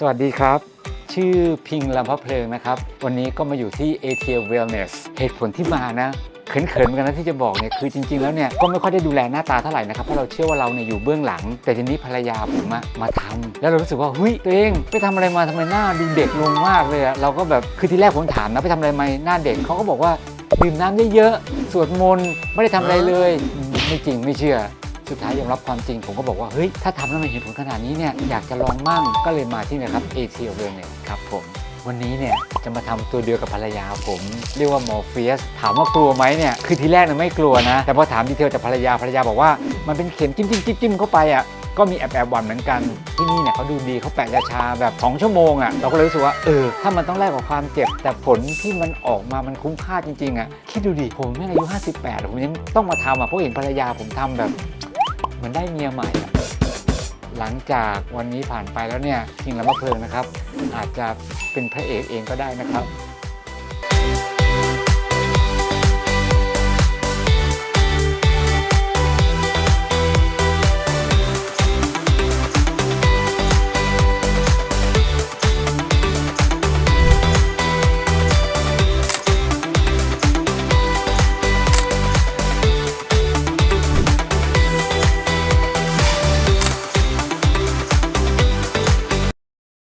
สวัสดีครับ ชื่อพิงลำพะเพลิงนะครับ วันนี้ก็มาอยู่ที่ ATL Wellness เหตุผลที่มานะเขินๆกันนะที่จะบอกเนี่ยคือจริง ๆ แล้วเนี่ยก็ไม่ค่อยได้ดูแลหน้าตาเท่าไหร่นะครับเพราะเราเชื่อว่าเราเนี่ยอยู่เบื้องหลัง แต่ทีนี้ภรรยาผมอะมาทำแล้วเรารู้สึกว่าเฮ้ยตัวเองไปทำอะไรมาทำไมหน้าดูเด็กลงมากเลยอะเราก็แบบคือที่แรกผมถามนะไปทำอะไรมาหน้าเด็กเขาก็บอกว่าดื่มน้ำเยอะๆสวดมนต์ไม่ได้ทำอะไรเลย ไม่จริงไม่เชื่อ สุดท้ายยอมรับความจริงผมก็บอกว่าเฮ้ยถ้าทำแล้วมันเห็นผลขนาดนี้เนี่ยอยากจะลองมั่งก็เลยมาที่นี่ครับ a t l Wellness ครับผม วันนี้เนี่ยจะมาทำตัวเดียวกับภรรยาผม เรียกว่ามอเฟียสถามว่ากลัวไหมเนี่ยคือทีแรกเนี่ยไม่กลัวนะ แต่พอถามดีเทลจากภรรยาภรรยาบอกว่ามันเป็นเข็มจิ้มจิ้มจิ้มจิ้มเข้าไปอะก็มีแอบแอบหวั่นเหมือนกันที่นี่เนี่ยเขาดูดีเขาแปะยาชาแบบ 2 ชั่วโมงอะเราก็เลยรู้สึกว่าเออถ้ามันต้องแลกกับความเจ็บ แต่ผลที่มันออกมามันคุ้มค่าจริงๆอะคิดดูดิผมแม่งอายุ 58 ผมยังต้องมาทำอะเพราะเห็นภรรยาผมทำแบบ เหมือนได้เมียใหม่อะหลังจากวันนี้ผ่านไปแล้วเนี่ยคิงและมะเพลิงนะครับ อาจจะเป็นพระเอกเองก็ได้นะครับ